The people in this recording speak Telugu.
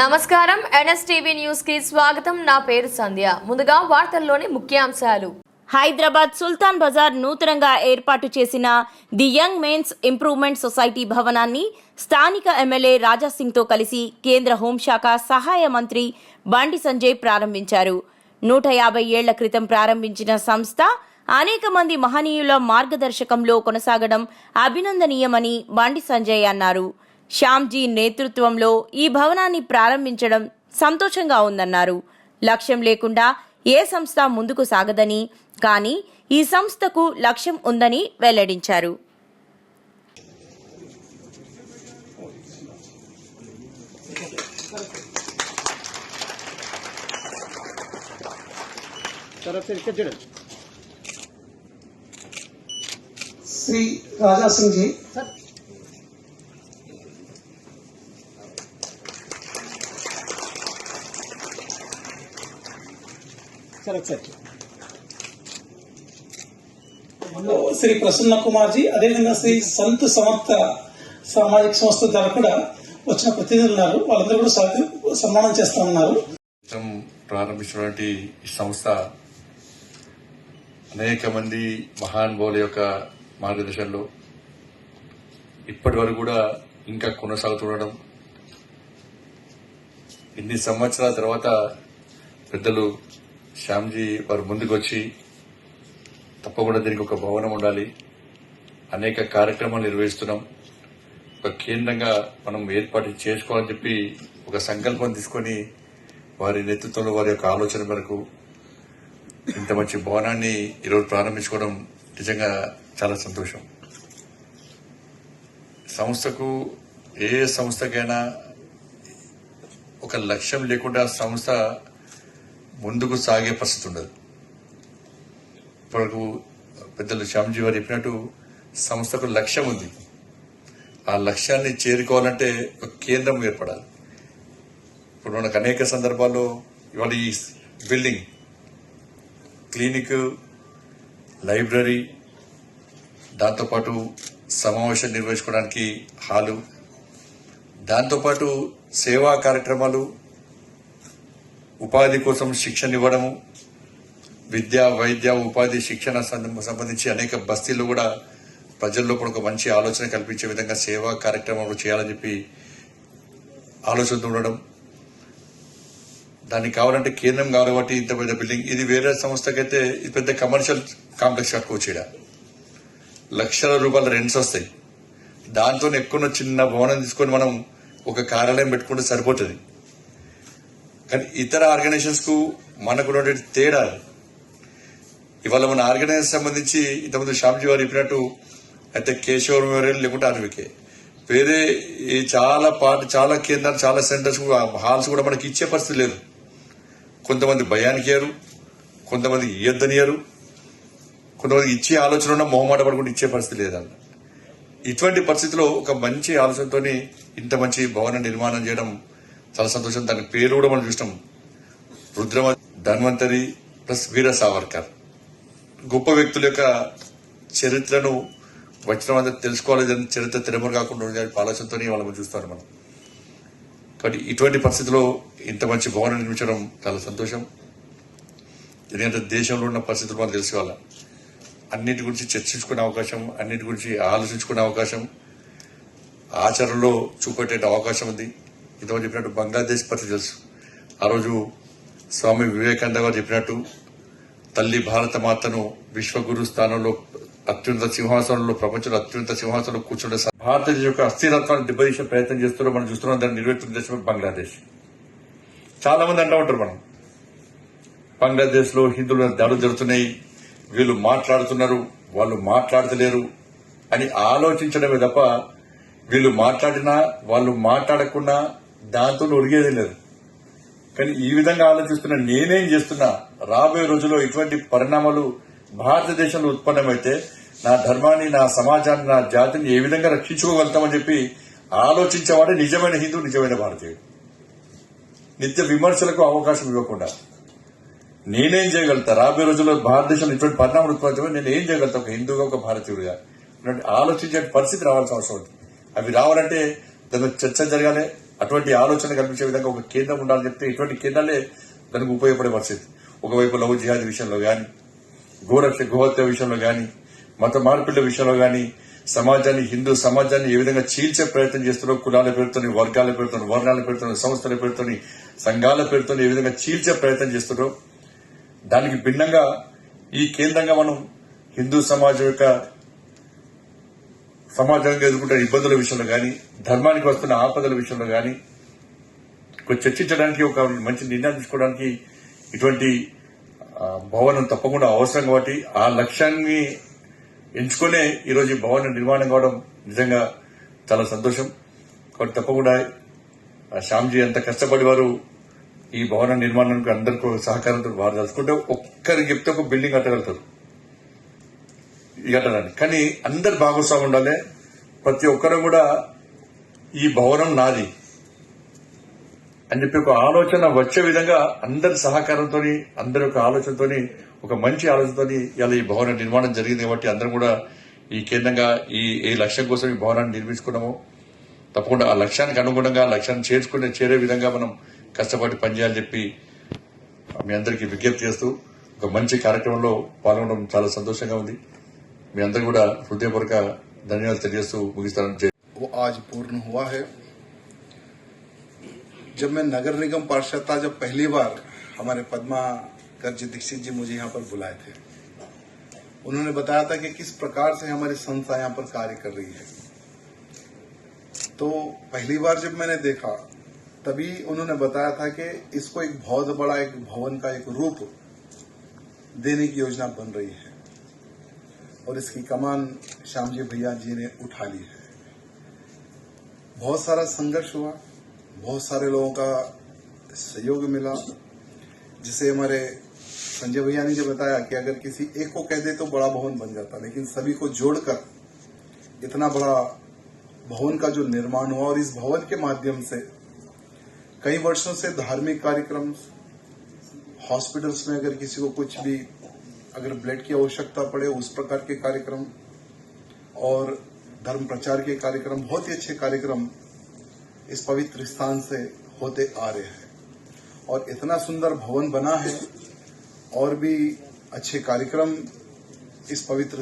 నమస్కారం. ఎన్ఎస్టీవీ న్యూస్కి స్వాగతం. నా పేరు సంధ్య. ముందుగా వార్తల్లోని ముఖ్యాంశాలు. హైదరాబాద్ సుల్తాన్ బజార్ నూతనంగా ఏర్పాటు చేసిన the young men's improvement society భవనాన్ని స్థానిక ఎమ్మెల్యే రాజాసింగ్తో కలిసి కేంద్ర హోంశాఖ సహాయ మంత్రి బండి సంజయ్ ప్రారంభించారు. నూట యాభై ఏళ్ళ క్రితం ప్రారంభించిన సంస్థ అనేక మంది మహనీయుల మార్గదర్శకంలో కొనసాగడం అభినందనీయమని బండి సంజయ్ అన్నారు. శ్యామ్జీ నేతృత్వంలో ఈ భవనాన్ని ప్రారంభించడం సంతోషంగా ఉందన్నారు. లక్ష్యం లేకుండా ఏ సంస్థ ముందుకు సాగదని కానీ ఈ సంస్థకు లక్ష్యం ఉందని వెల్లడించారు. ఇక్కడ చూడండి श्री సార్ ఒకసారి శ్రీ ప్రసన్న కుమార్జీ అదేవిధంగా శ్రీ సంత్ సమర్థ సామాజిక సంస్థ ద్వారా కూడా వచ్చిన ప్రతినిధులు ఉన్నారు. వాళ్ళందరూ కూడా సన్మానం చేస్తా ఉన్నారు ప్రారంభించినటువంటి ఈ సంస్థ అనేక మంది మహానుభావుల యొక్క మార్గదర్శనంలో ఇప్పటి వరకు కూడా ఇంకా కొనసాగుతుండడం ఇన్ని సంవత్సరాల తర్వాత పెద్దలు శ్యామ్జీ వారు ముందుకు వచ్చి తప్పకుండా దీనికి ఒక భవనం ఉండాలి. అనేక కార్యక్రమాలు నిర్వహిస్తున్నాం. ఒక కేంద్రంగా మనం ఏర్పాటు చేసుకోవాలని చెప్పి ఒక సంకల్పం తీసుకొని వారి నేతృత్వంలో వారి యొక్క ఆలోచన మేరకు ఇంత మంచి భవనాన్ని ఈరోజు ప్రారంభించుకోవడం నిజంగా చాలా సంతోషం. సంస్థకు ఏ సంస్థకైనా ఒక లక్ష్యం లేకుండా సంస్థ ముందుకు సాగే పరిస్థితి ఉండదు. ఇప్పటివరకు పెద్దలు శ్యామ్జీ వారు చెప్పినట్టు సంస్థకు లక్ష్యం ఉంది. ఆ లక్ష్యాన్ని చేరుకోవాలంటే ఒక కేంద్రం ఏర్పడాలి. ఇప్పుడు మనకు అనేక సందర్భాల్లో ఇవాళ ఈ బిల్డింగ్ క్లినిక్ లైబ్రరీ దాంతోపాటు సమావేశం నిర్వహించుకోవడానికి హాలు దాంతోపాటు సేవా కార్యక్రమాలు ఉపాధి కోసం శిక్షణ ఇవ్వడము విద్య వైద్య ఉపాధి శిక్షణ సంబంధించి అనేక బస్తీల్లో కూడా ప్రజల్లో కూడా ఒక మంచి ఆలోచన కల్పించే విధంగా సేవా కార్యక్రమాలు చేయాలని చెప్పి ఆలోచనతో ఉండడం. దానికి కావాలంటే కేంద్రం కావాలి కాబట్టి ఇంత పెద్ద బిల్డింగ్. ఇది వేరే సంస్థకైతే ఇది పెద్ద కమర్షియల్ కాంప్లెక్స్ కట్టుకోవచ్చు ఇక్కడ. లక్షల రూపాయల రెంట్స్ వస్తాయి. దాంతో ఎక్కువ చిన్న భవనం తీసుకొని మనం ఒక కార్యాలయం పెట్టుకుంటే సరిపోతుంది. కానీ ఇతర ఆర్గనైజేషన్స్కు మనకు ఉన్నటువంటి తేడా ఇవాళ మన ఆర్గనైజేషన్ సంబంధించి ఇంతకుముందు శ్యామ్జీ వారు చెప్పినట్టు అయితే కేశవ మెమోరియల్ లేకుంటే ఆర్వికే వేరే ఈ చాలా పార్ట్ చాలా కేంద్రాలు చాలా సెంటర్స్ హాల్స్ కూడా మనకి ఇచ్చే పరిస్థితి లేదు. కొంతమంది భయానికి ఇయ్యరు కొంతమంది ఇయ్యొద్దనియరు కొంతమంది ఇచ్చే ఆలోచన ఉన్న మొహమాట పడుకుంటే ఇచ్చే పరిస్థితి లేదన్న. ఇటువంటి పరిస్థితిలో ఒక మంచి ఆలోచనతోని ఇంత మంచి భవన నిర్మాణం చేయడం చాలా సంతోషం. దాని పేరు కూడా మనం చూసినాం. రుద్రమ ధన్వంతరి ప్లస్ వీర సావర్కర్. గొప్ప వ్యక్తుల యొక్క చరిత్రను వచ్చిన అంతా తెలుసుకోవాలి చరిత్ర తిరమరు కాకుండా ఉండే ఆలోచనతోనే వాళ్ళని చూస్తారు మనం. కాబట్టి ఇటువంటి పరిస్థితిలో ఇంత మంచి భవనం నిర్మించడం చాలా సంతోషం. ఎందుకంటే దేశంలో ఉన్న పరిస్థితులు మనం తెలుసుకోవాలి. అన్నిటి గురించి చర్చించుకునే అవకాశం అన్నిటి గురించి ఆలోచించుకునే అవకాశం ఆచరణలో చూపెట్టే అవకాశం ఉంది. ఇంతకుముందు చెప్పినట్టు బంగ్లాదేశ్ పరిస్థితి తెలుసు. ఆ రోజు స్వామి వివేకానంద గారు చెప్పినట్టు తల్లి భారత మాతను విశ్వగురు స్థానంలో అత్యున్నత సింహాసనంలో ప్రపంచంలో అత్యున్నత సింహాసనంలో కూర్చుండే భారతదేశం యొక్క అస్థిరత్వాన్ని దెబ్బతీసే ప్రయత్నం చేస్తున్నారో మనం చూస్తున్నాం దాన్ని నిర్వహిస్తున్న దేశం బంగ్లాదేశ్. చాలా మంది అంటూ ఉంటారు మనం. బంగ్లాదేశ్లో హిందువుల దాడులు జరుగుతున్నాయి వీళ్ళు మాట్లాడుతున్నారు వాళ్ళు మాట్లాడతలేరు అని ఆలోచించడమే తప్ప వీళ్ళు మాట్లాడినా వాళ్ళు మాట్లాడకుండా దాంతో ఒరిగేది లేదు. కానీ ఈ విధంగా ఆలోచిస్తున్న నేనేం చేస్తున్నా రాబోయే రోజుల్లో ఇటువంటి పరిణామాలు భారతదేశంలో ఉత్పన్నమైతే నా ధర్మాన్ని నా సమాజాన్ని నా జాతిని ఏ విధంగా రక్షించుకోగలుగుతామని చెప్పి ఆలోచించేవాడే నిజమైన హిందూ నిజమైన భారతీయుడు. నిత్య విమర్శలకు అవకాశం ఇవ్వకుండా. నేనేం చేయగలుగుతా? రాబోయే రోజుల్లో భారతదేశంలో ఇటువంటి పరిణామాలు ఉత్పత్తి నేను ఏం చేయగలుగుతా? ఒక హిందూగా ఒక భారతీయుడిగా? ఆలోచించే పరిస్థితి రావాల్సిన అవసరం ఉంది. అవి రావాలంటే దాని చర్చ జరగాలి అటువంటి ఆలోచన కల్పించే విధంగా ఒక కేంద్రం ఉండాలని చెప్తే ఇటువంటి కేంద్రాలే దానికి ఉపయోగపడే పరిస్థితి. ఒకవైపు లవ్ జిహాద్ విషయంలో కానీ గోరక్ష గోహత్య విషయంలో కానీ మత మార్పిళ్ళ విషయంలో కానీ సమాజాన్ని హిందూ సమాజాన్ని ఏ విధంగా చీల్చే ప్రయత్నం చేస్తున్నారో కులాల పేరుతోని వర్గాల పేరుతోని వర్ణాల పేరుతోని సంస్థల పేరుతోని సంఘాల పేరుతోని ఏ విధంగా చీల్చే ప్రయత్నం చేస్తున్నారో దానికి భిన్నంగా ఈ కేంద్రంగా మనం హిందూ సమాజం యొక్క సమాజంగా ఎదుర్కొంటున్న ఇబ్బందుల విషయంలో కానీ ధర్మానికి వస్తున్న ఆపదల విషయంలో కానీ కొంచెం చర్చించడానికి ఒక మంచి నిర్ణయం తీసుకోవడానికి ఇటువంటి భవనం తప్పకుండా అవసరం కాబట్టి ఆ లక్ష్యాన్ని ఎంచుకునే ఈరోజు ఈ భవన నిర్మాణం కావడం నిజంగా చాలా సంతోషం. కాబట్టి తప్పకుండా శ్యామ్జీ ఎంత కష్టపడి వారు ఈ భవన నిర్మాణానికి అందరికీ సహకారంతో వారు దాచుకుంటే ఒక్కరికి చెప్తే ఒక బిల్డింగ్ కట్టగలుగుతారు. ఇది కానీ అందరు భాగస్వామి ఉండాలి. ప్రతి ఒక్కరు కూడా ఈ భవనం నాది అని చెప్పి ఒక ఆలోచన వచ్చే విధంగా అందరి సహకారంతో అందరి యొక్క ఆలోచనతో ఒక మంచి ఆలోచనతో ఇలా ఈ భవన నిర్మాణం జరిగింది కాబట్టి అందరం కూడా ఈ కేంద్రంగా ఈ ఈ లక్ష్యం కోసం ఈ భవనాన్ని నిర్మించుకున్నాము. తప్పకుండా ఆ లక్ష్యానికి అనుగుణంగా లక్ష్యాన్ని చేర్చుకునే చేరే విధంగా మనం కష్టపడి పనిచేయాలని చెప్పి మీ అందరికీ విజ్ఞప్తి చేస్తూ ఒక మంచి కార్యక్రమంలో పాల్గొనడం చాలా సంతోషంగా ఉంది. మీ అందరూ కూడా హృదయపూర్వక ధన్యవాదాలు తెలియజేస్తూ ముగిస్తానని वो आज पूर्ण हुआ है जब मैं नगर निगम पार्षद था जब पहली बार हमारे पद्मा गर्ज दीक्षित जी मुझे यहाँ पर बुलाए थे उन्होंने बताया था कि किस प्रकार से हमारी संस्था यहाँ पर कार्य कर रही है तो पहली बार जब मैंने देखा तभी उन्होंने बताया था कि इसको एक बहुत बड़ा एक भवन का एक रूप देने की योजना बन रही है और इसकी कमान श्यामजी भैया जी ने उठा ली है। बहुत सारा संघर्ष हुआ, बहुत सारे लोगों का सहयोग मिला, जिसे हमारे संजय भैया ने जो बताया कि अगर किसी एक को कह दे तो बड़ा भवन बन जाता, लेकिन सभी को जोड़कर इतना बड़ा भवन का जो निर्माण हुआ और इस भवन के माध्यम से कई वर्षों से धार्मिक कार्यक्रम, हॉस्पिटल्स में अगर किसी को कुछ भी अगर ब्लड की आवश्यकता पड़े, उस प्रकार के कार्यक्रम और धर्म प्रचार के कार्यक्रम, बहुत ही अच्छे कार्यक्रम इस पवित्र स्थान से होते आ रहे हैं। और इतना सुंदर भवन बना है और भी अच्छे कार्यक्रम इस पवित्र